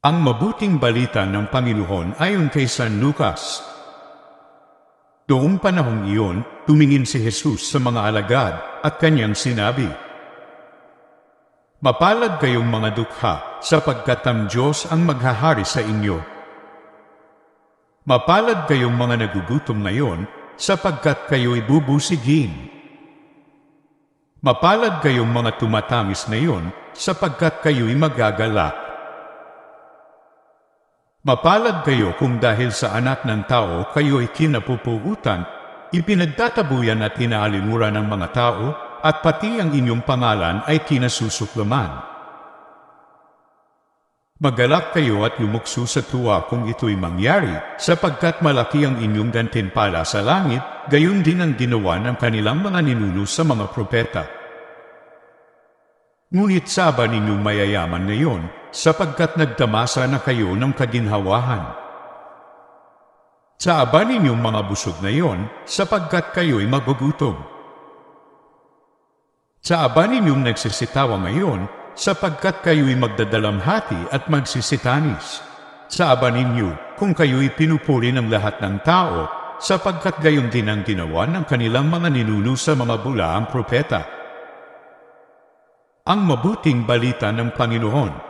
Ang mabuting balita ng Panginoon ayon kay San Lucas. Noong panahong iyon, tumingin si Jesus sa mga alagad at kanyang sinabi, Mapalad kayong mga dukha sapagkat ang Diyos ang maghahari sa inyo. Mapalad kayong mga nagugutom ngayon sapagkat kayo'y bubusigin. Mapalad kayong mga tumatamis ngayon sapagkat kayo'y magagalak. Mapalad kayo kung dahil sa anak ng tao kayo'y kinapupugutan, ipinagtatabuyan at inaalimuran ng mga tao, at pati ang inyong pangalan ay kinasusuklaman. Magalak kayo at lumukso sa tuwa kung ito'y mangyari, sapagkat malaki ang inyong gantimpala sa langit, gayon din ang ginawa ng kanilang mga ninuno sa mga propeta. Ngunit saba ninyong mayayaman ngayon, sapagkat nagtamasa na kayo ng kaginhawahan. Saaba ninyong mga busog ngayon, sapagkat kayo'y magugutom. Saaba ninyong nagsisitawa ngayon, sapagkat kayo'y magdadalamhati at magsisitanis. Saaba ninyo kung kayo'y pinupuri ng lahat ng tao, sapagkat gayon din ang ginawa ng kanilang mga ninuno sa mga bulaang propeta. Ang mabuting balita ng Panginoon.